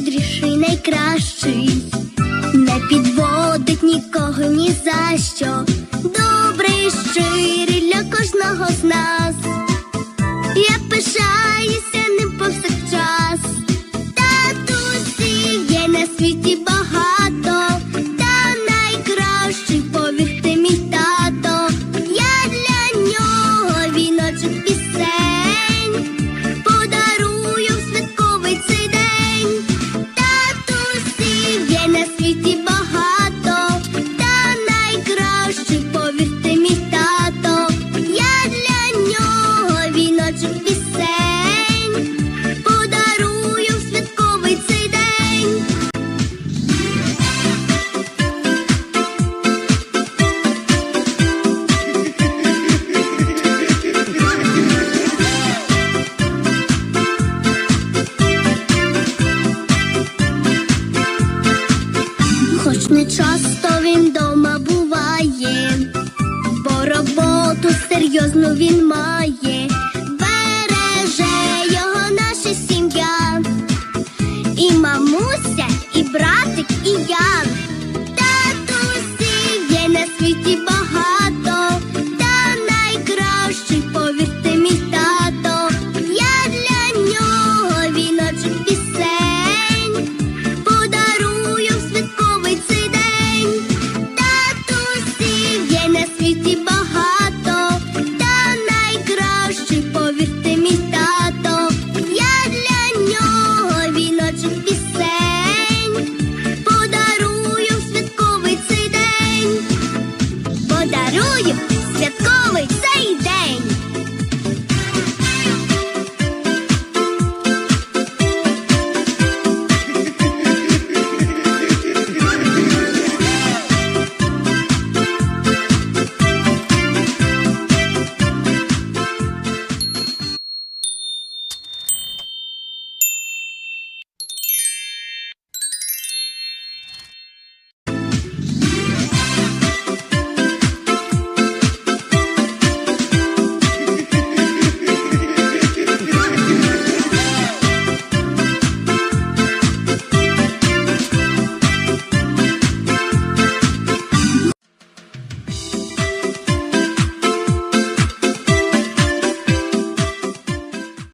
наймудріший, найкращий, не підводить нікого ні за що. Добрий, щирий для кожного з нас. Я пишаюся ним повсякчас. Татусів є на світі пісень, подарую святковий цей день. Хоч не часто він дома буває, бо роботу серйозну він має. Play